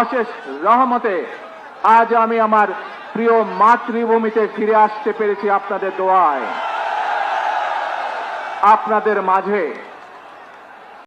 অশেষ রহমতে আজ আমি আমার প্রিয় মাতৃভূমিতে ফিরে আসতে পেরেছি আপনাদের দোয়ায়। আপনাদের মাঝে